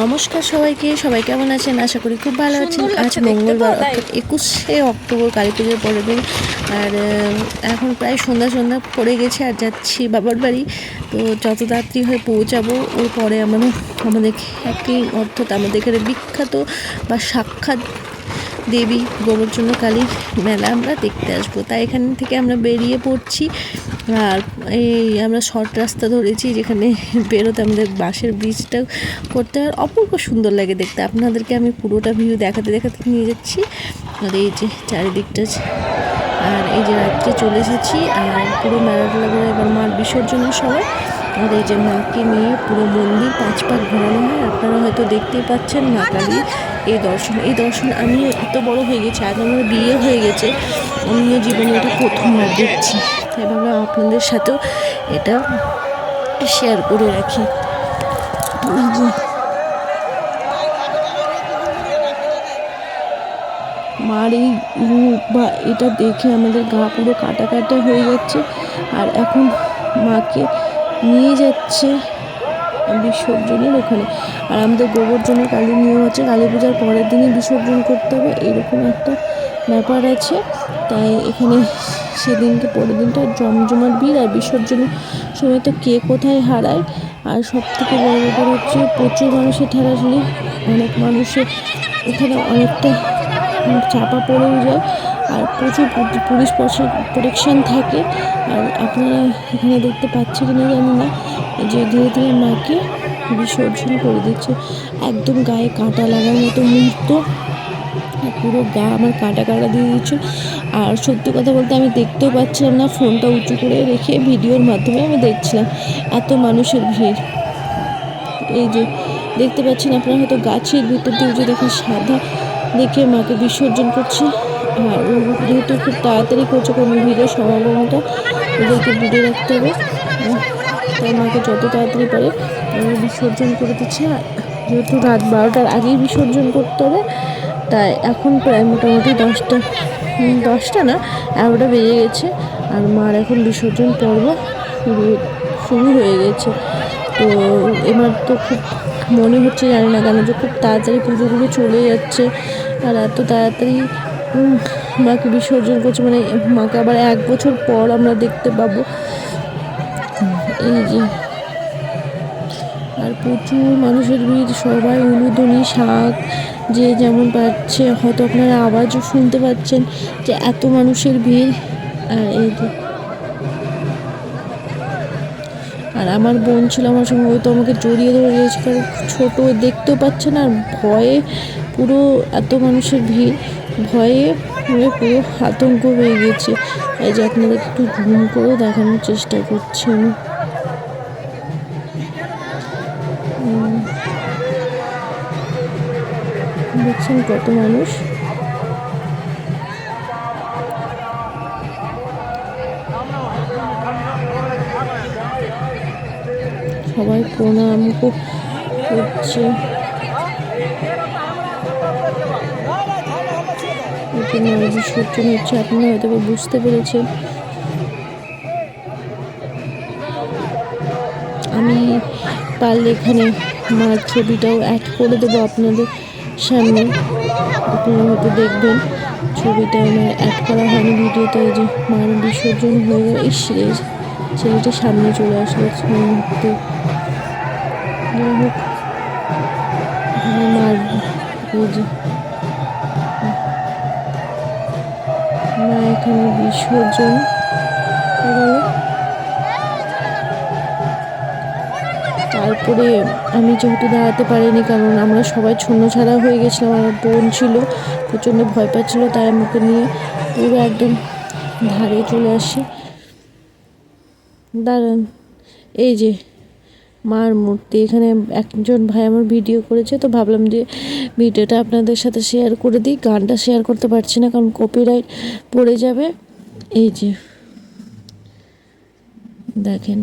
নমস্কার সবাইকে সবাই কেমন আছেন? আশা করি খুব ভালো আছেন। আজ মঙ্গলবার অর্থাৎ একুশে অক্টোবর কালী পুজোর পরের দিন। আর এখন প্রায় সন্ধ্যা সন্ধ্যা পড়ে গেছে আর যাচ্ছি বাবার বাড়ি। তো যত তাড়াতাড়ি হয়ে পৌঁছাবো ওর পরে আমরা আমাদের একটি অর্থাৎ আমাদের এখানে বিখ্যাত বা সাক্ষাৎ দেবী গোবর্ধন কালীর মেলা আমরা দেখতে আসব। তাই এখান থেকে আমরা বেরিয়ে পড়ছি। আর এই আমরা শর্ট রাস্তা ধরেছি যেখানে বেরোতে আমাদের বাঁশের ব্রিজটা করতে আর অপূর্ব সুন্দর লাগে দেখতে। আপনাদেরকে আমি পুরোটা ভিউ দেখাতে দেখাতে নিয়ে যাচ্ছি। আর এই যে চারিদিকটা আর এই যে রাত্রে চলে এসেছি, আর পুরো মেলাটা লাগবে এবার মার বিসর্জনের সময়। আর এই যে মাকে নিয়ে পুরো মন্দির পাঁচ পাক ঘোরানো হয়। আপনারা হয়তো দেখতেই পাচ্ছেন মা কালী এই দর্শন। এই দর্শন আমি এত বড় হয়ে গেছে, আজ আমার বিয়ে হয়ে গেছে। আমিও জীবনে এটা প্রথমবার দেখছি। ভাবলাম আপনাদের সাথেও এটা শেয়ার করে রাখি এই যে মার এই রূপ বা এটা দেখে আমাদের গা পুরো কাটা কাটা হয়ে যাচ্ছে। আর এখন মাকে নিয়ে যাচ্ছে বিসর্জনের ওখানে। আর আমাদের গোবর্ধনের কালী নিয়ম হচ্ছে, কালী পূজার পরের দিনই বিসর্জন করতে হবে, এরকম একটা ব্যাপার আছে। তাই এখানে সেদিনকে পরের দিনটা জমজমাট ভিড় আর বিসর্জনের সময় তো কে কোথায় হারায়। আর সব থেকে বড় ব্যাপার হচ্ছে, প্রচুর মানুষের ঠেলাঠেলি, অনেক মানুষের এখানে অনেকটা চাপা পড়েও যায় আর প্রচুর পুলিশ প্রোটেকশন থাকে আর আপনারা এখানে দেখতে পাচ্ছি কিনা জানি না, যে ধীরে ধীরে মাকে বিসর্জন করে দিচ্ছে। একদম গায়ে কাঁটা লাগার মতো মুহূর্ত। পুরো গা আমার কাটা কাটা দিয়ে দিচ্ছে। আর সত্যি কথা বলতে আমি দেখতেও পাচ্ছিলাম না, ফোনটা উঁচু করে রেখে ভিডিওর মাধ্যমে আমি দেখছিলাম এত মানুষের ভিড়। এই যে দেখতে পাচ্ছেন আপনারা হয়তো গাছের ভিতর দিয়ে যে দেখেন সাদা দেখে মাকে বিসর্জন করছে। আর যেহেতু খুব তাড়াতাড়ি করছে, কোনো ভিড়ের সমাগমটা ওদেরকে দূরে রাখতে হবে। তাই মাকে যত তাড়াতাড়ি পারে বিসর্জন করে দিচ্ছে। যেহেতু রাত বারোটার আগেই বিসর্জন করতে হবে, তাই এখন প্রায় মোটামুটি দশটা দশটা না, এগারোটা বেজে গেছে। আর মার এখন বিসর্জন পর্ব শুরু শুরু হয়ে গেছে। তো এবার তো খুব মনে হচ্ছে, জানি না কেন যে খুব তাড়াতাড়ি পুজোগুলো চলে যাচ্ছে। আর এত তাড়াতাড়ি মাকে বিসর্জন করছে মানে মাকে আবার এক বছর পর আমরা দেখতে পাবো। এই যে। আর প্রচুর মানুষের ভিড়, সবাই উলুধ্বনি, শাক, যে যেমন পাচ্ছে। হয়তো আপনারা আওয়াজও শুনতে পাচ্ছেন যে এত মানুষের ভিড়। আর এই যে। আর আমার বোন ছিল আমার সঙ্গে তো আমাকে জড়িয়ে ধরে রয়েছে, কারণ ছোটো দেখতেও পাচ্ছে না আর ভয়ে পুরো এত মানুষের ভিড়, ভয়ে পুরো পুরো আতঙ্ক হয়ে গেছে। এই যে আপনাদের একটু জুম করে দেখানোর চেষ্টা করছি আমি দেখছেন কত মানুষ। সবাই প্রণাম কর- করছে এটি মায়ের বিসর্জন হচ্ছে আপনারা হয়তো বুঝতে পেরেছেন। আমি পারলে এখানে মার ছবিটাও অ্যাড করে দেবো আপনাদের সামনে। আপনারা হয়তো দেখবেন, ছবিটা আমার অ্যাড করা হয়নি ভিডিওতে, এই যে মার বিসর্জন হয়ে রে, ছেলেটা সামনে চলে আসলো মুহূর্তে। যাই হোক মার এই যে এখানে বিসর্জন তারপরে আমি যেহেতু দাঁড়াতে পারিনি, কারণ আমরা সবাই ছন্ন ছাড়া হয়ে গেছিলাম, আমার বোন ছিল, প্রচণ্ড ভয় পাচ্ছিল, তাই আমাকে নিয়ে পুরো একদম ধারে চলে আসি। দাঁড়ান, এই যে মার মূর্তি, এখানে একজন ভাই আমার ভিডিও করেছে, তো ভাবলাম যে ভিডিওটা আপনাদের সাথে শেয়ার করে দিই। গানটা শেয়ার করতে পারছি না, কারণ কপিরাইট পড়ে যাবে। এই যে, দেখেন।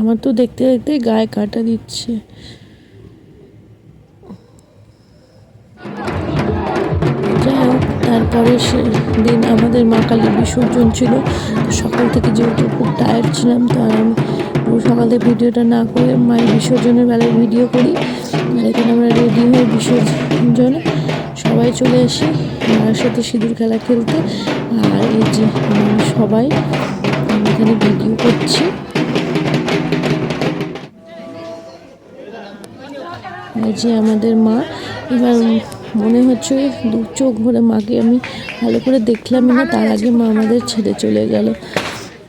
আমার তো দেখতে দেখতে গায়ে কাটা দিচ্ছে। যাই হোক, তারপরে দিন আমাদের মা কালী বিসর্জন ছিল। সকাল থেকে যেহেতু খুব টায়ার্ড ছিলাম, তো আমি সকালে ভিডিওটা না করে মায়ের বিসর্জনের বেলায় ভিডিও করি। আর এখানে আমরা রেডি হয়ে বিসর্জনে সবাই চলে আসি মায়ের সাথে সিঁদুর খেলা খেলতে। আর এই যে সবাই এখানে ভিডিও করছি। যে আমাদের মা। এবার মনে হচ্ছে দু চোখ ভরে মাকে আমি ভালো করে দেখলাম না, তার আগে মা আমাদের ছেড়ে চলে গেল।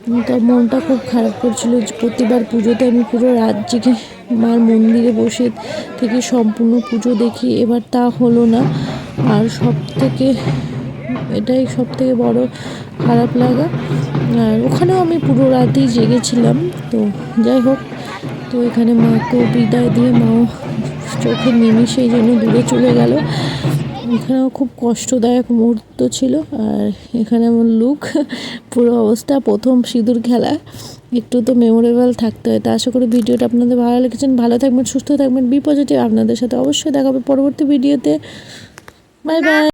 তো মনটা খুব খারাপ করছিল প্রতিবার পুজোতে আমি পুরো রাত জেগে মার মন্দিরে বসে থেকে সম্পূর্ণ পুজো দেখি। এবার তা হলো না। আর সব থেকে এটাই সব থেকে বড় খারাপ লাগা। আর ওখানেও আমি পুরো রাতেই জেগেছিলাম। তো যাই হোক, তো এখানে মাকেও বিদায় দিয়ে মাও চোখের নিমিষেই জন্য দূরে চলে গেল। এখানেও খুব কষ্টদায়ক মুহূর্ত ছিল আর এখানে আমার লুক পুরো অবস্থা, প্রথম সিঁদুর খেলা, একটু তো মেমোরেবল থাকতে হয়। তা আশা করি ভিডিওটা আপনাদের ভালো লেগেছেন ভালো থাকবেন, সুস্থ থাকবেন বি পজিটিভ আপনাদের সাথে অবশ্যই দেখাবে পরবর্তী ভিডিওতে বাই বাই